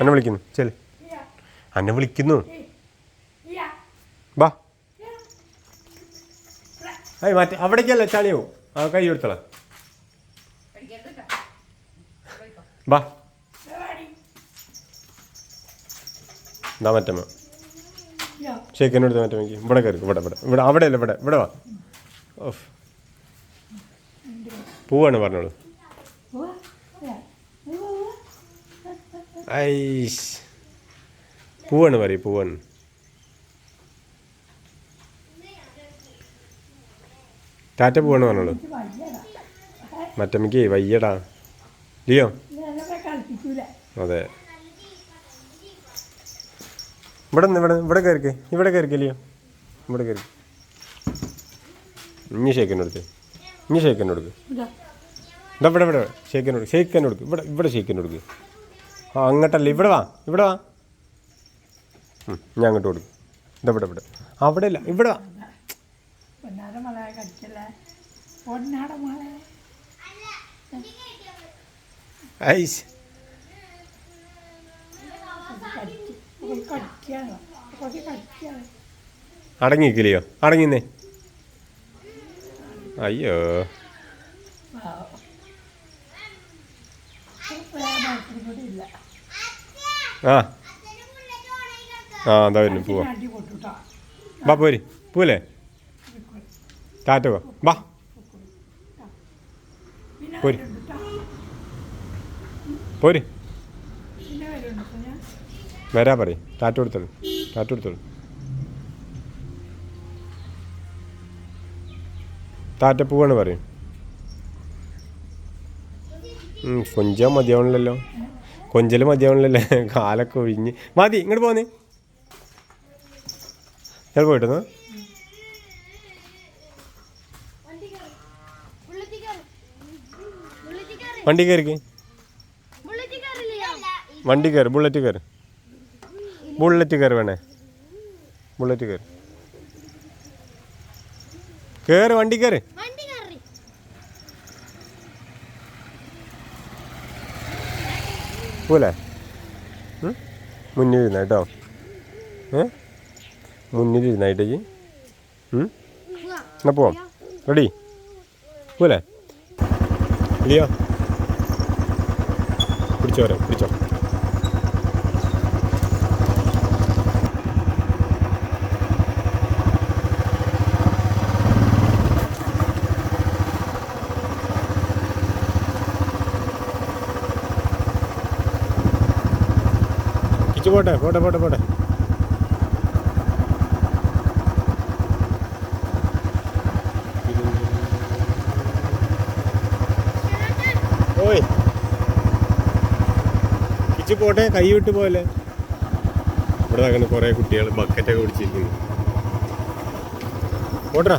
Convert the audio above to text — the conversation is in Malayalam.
എന്നെ വിളിക്കുന്നു. ചെൽ. എന്നെ വിളിക്കുന്നു. ബാ. ഏയ് മാറ്റി. അവിടേക്കല്ല ചളിയോ ആ കൈ കൊടുത്തള ബാ. എന്താ മറ്റമ്മ. ഷേക്കിനെ എടുത്ത് മറ്റമ്മക്ക് ഇവിടെ കയറി ഇവിടെ ഇവിടെ. ഇവിടെ അവിടെ അല്ല ഇവിടെ. ഇവിടെ വാ. ഓഫ് പോവാണ് പറഞ്ഞോളൂ. ഐസ്. പൂവാണ് പറയും പൂവാണ്. ടാറ്റ പൂവാണ് പറഞ്ഞോളൂ. മറ്റമ്മക്ക് വയ്യടാ. ലിയോ? അതെ. ഇവിടെ ഇവിടെ ഇവിടെ കയറിക്ക്. ഇവിടെ കയറിക്ക് ലിയോ. ഇവിടെ കയറി ഇനി ഷേക്കിന് കൊടുക്ക്. ഇനി ഷേക്കിന് കൊടുക്ക്. ഇതാ. ഇവിടെ ഇവിടെ ഷേക്കിന് കൊടുക്ക് ഷേക്കിന് കൊടുക്ക്. ഇവിടെ ഇവിടെ ഷേക്കിന് കൊടുക്ക്. ആ അങ്ങോട്ടല്ല. ഇവിടെ വാ ഇവിടെ വാ. ഞാൻ അങ്ങോട്ട് കൊടുക്കും ഇതാ ഇവിടെ ഇവിടെ. അവിടെ ഇല്ല ഇവിടെ വാ. ഐസ്. അടങ്ങിക്കില്ലയോ അടങ്ങിന്നേ അയ്യോ. ഇല്ല. ആ. ആ എന്താ വരുന്നു പോവാ. ബാ പോരി. പോലേ ടാറ്റ വാ ബാ. പോരി. പോരി. വരാ പറയും. ടാറ്റ കൊടുത്തോളൂ. ടാറ്റ കൊടുത്തോളൂ. ടാറ്റ പോവാണ് പറയും. ഉം, കൊഞ്ചാൻ മതിയാവണില്ലല്ലോ. കൊഞ്ചൽ മതിയാവണല്ലേ കാലൊക്കെ ഒഴിഞ്ഞ്. മതി ഇങ്ങോട്ട് പോന്നേ. ഞാൻ പോയിട്ടോ വണ്ടി കയറിക്ക്. വണ്ടി കയറി ബുള്ളറ്റ് കയറി. ബുള്ളറ്റ് കയറി വേണേ. ബുള്ളറ്റ് കയറി. കയറി വണ്ടി കയറി. പോലെ മുന്നിലിരുന്ന കേട്ടോ ഏ? മുന്നിലിരുന്നായിട്ടേക്ക് എന്നാ പോവാം. റെഡി? പോലെ ഇല്ലയോ പിടിച്ചോ പിടിച്ചോ. കിച്ചു പോട്ടെ പോട്ടെ പോട്ടെ പോട്ടെ. പോട്ടെ കൈ വിട്ട് പോലെ ഇവിടെ അങ്ങനെ കുറേ കുട്ടികൾ ബക്കറ്റൊക്കെ പിടിച്ചിരിക്കുന്നു. പോട്ടറാ